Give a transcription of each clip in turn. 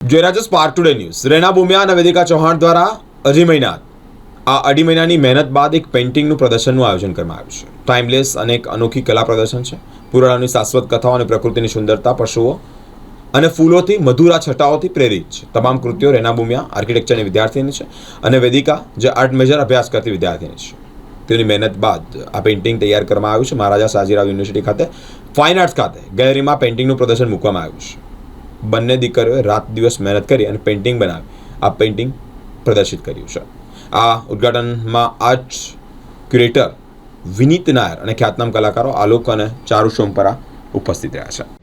છો spark today news Rena Bumiya અને વેદિકા ચૌહાણ દ્વારા અઢી મહિના આ અઢી મહિનાની મહેનત બાદ એક પેઇન્ટિંગનું પ્રદર્શનનું આયોજન કરવામાં આવ્યું છે. ટાઈમલેસ અને એક અનોખી કલા પ્રદર્શન છે. પુરાણોની શાશ્વત કથાઓ અને પ્રકૃતિની સુંદરતા, પશુઓ અને ફૂલોથી મધુરા છટાઓથી પ્રેરિત છે. તમામ કૃતિઓ રેના બુમિયા આર્કિટેક્ચરની વિદ્યાર્થીની છે અને વેદિકા જે આર્ટ મેજર અભ્યાસ કરતી વિદ્યાર્થીની છે. તેની મહેનત બાદ આ પેઇન્ટિંગ તૈયાર કરવામાં આવ્યું છે. મહારાજા સાજીરાવ યુનિવર્સિટી ખાતે ફાઇન આર્ટ્સ ખાતે ગેલેરીમાં પેઇન્ટિંગનું પ્રદર્શન મૂકવામાં આવ્યું છે. બંને દીકરીઓએ રાત દિવસ મહેનત કરી અને પેઇન્ટિંગ બનાવી. આ પેઇન્ટિંગ પ્રદર્શિત કર્યું છે. આ ઉદ્ઘાટનમાં આર્ટ ક્યુરેટર વિનીત નાયર અને ખ્યાતનામ કલાકારો આલોક અને ચારુ સોમપરા ઉપસ્થિત રહ્યા છે.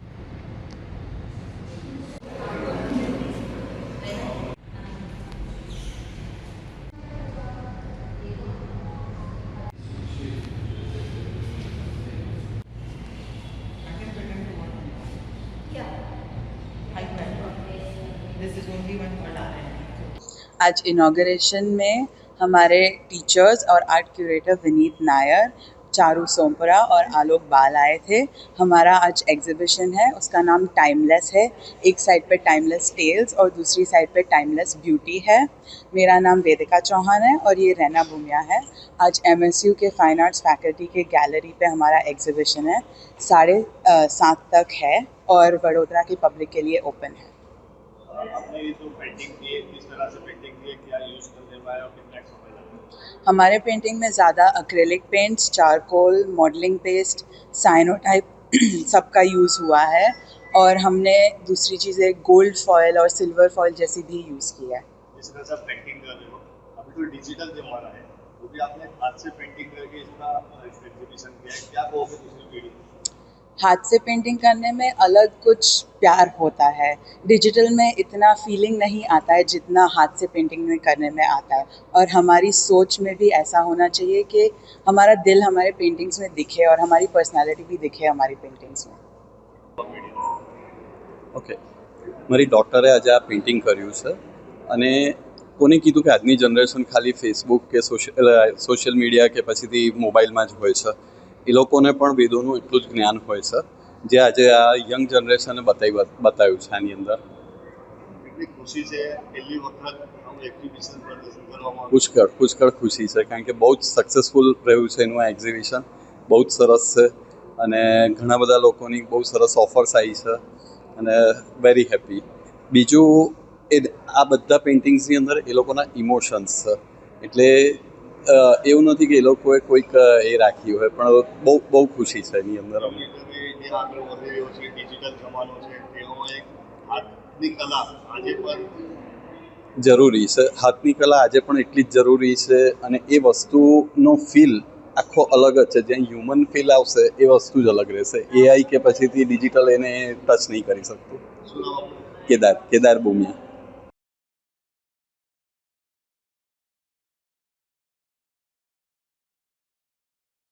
आज इनाग्रेशन में हमारे टीचर्स और आर्ट क्यूरेटर विनीत नायर, चारू सोमपुरा और आलोक बाल आए थे। हमारा आज एग्जीबिशन है, उसका नाम टाइमलेस है। एक साइड पे टाइमलेस टेल्स और दूसरी साइड पे टाइमलेस ब्यूटी है। मेरा नाम वेदिका चौहान है और ये रैना भूमिया है। आज एमएसयू के फाइन आर्ट्स फैकल्टी के गैलरी पे हमारा एग्जीबिशन है। साढ़े सात तक है और वडोदरा की पब्लिक के लिए ओपन है। आपने ये जो पेंटिंग की है किस तरह से पेंटिंग की है क्या यूज़ करने में और कितना समय लगा हमारे पेंटिंग में ज़्यादा acrylic paints charcoal modelling paste cyanotype सबका यूज़ हुआ है। और हमने दूसरी चीज़ें गोल्ड फॉयल और सिल्वर फॉयल जैसी भी यूज़ की है। जिस तरह से पेंटिंग कर रहे हो अभी तो डिजिटल जमाना है वो भी आपने हाथ से पेंटिंग करके इसका एग्जीबिशन किया है क्या कहोगे? हाथ से पेंटिंग करने में अलग कुछ प्यार होता है डिजिटल में इतना फीलिंग नहीं आता है जितना हाथ से पेंटिंग में करने में आता है और हमारी सोच में भी ऐसा होना चाहिए कि हमारा दिल हमारे पेंटिंग्स में दिखे और हमारी पर्सनालिटी भी दिखे हमारी पेंटिंग्स में ઓકે મારી ડોક્ટરે આજે આ પેઇન્ટિંગ કર્યું છે અને કોને કીધું કે આજની જનરેશન ખાલી ફેસબુક કે સોશિયલ સોશિયલ મીડિયા કે પછીથી મોબાઈલમાં જ હોય છે એ લોકોને પણ વેદોનું એટલું જ જ્ઞાન હોય છે. જે આજે આ યંગ જનરેશને બતાવી બતાવ્યું છે આની અંદર. પુષ્કળ પુષ્કળ ખુશી છે કારણ કે બહુ જ સક્સેસફુલ રહ્યું છે એનું આ એક્ઝિબિશન બહુ જ સરસ છે અને ઘણા બધા લોકોની બહુ સરસ ઓફર્સ આવી છે અને વેરી હેપી બીજું એ આ બધા પેઇન્ટિંગ્સની અંદર એ લોકોના ઇમોશન્સ છે. એટલે એવું નથી કે એ લોકોએ કોઈક એ રાખી હોય પણ બહુ બહુ ખુશી છે એની અંદર કલા જરૂરી છે. હાથની કલા આજે પણ એટલી જ જરૂરી છે અને એ વસ્તુનો ફીલ આખો અલગ જ છે. જ્યાં હ્યુમન ફીલ આવશે એ વસ્તુ જ અલગ રહેશે. એઆઈ કે પછીથી ડિજિટલ એને ટચ નહીં કરી શકતું? કેદાર કેદાર ભૂમિયા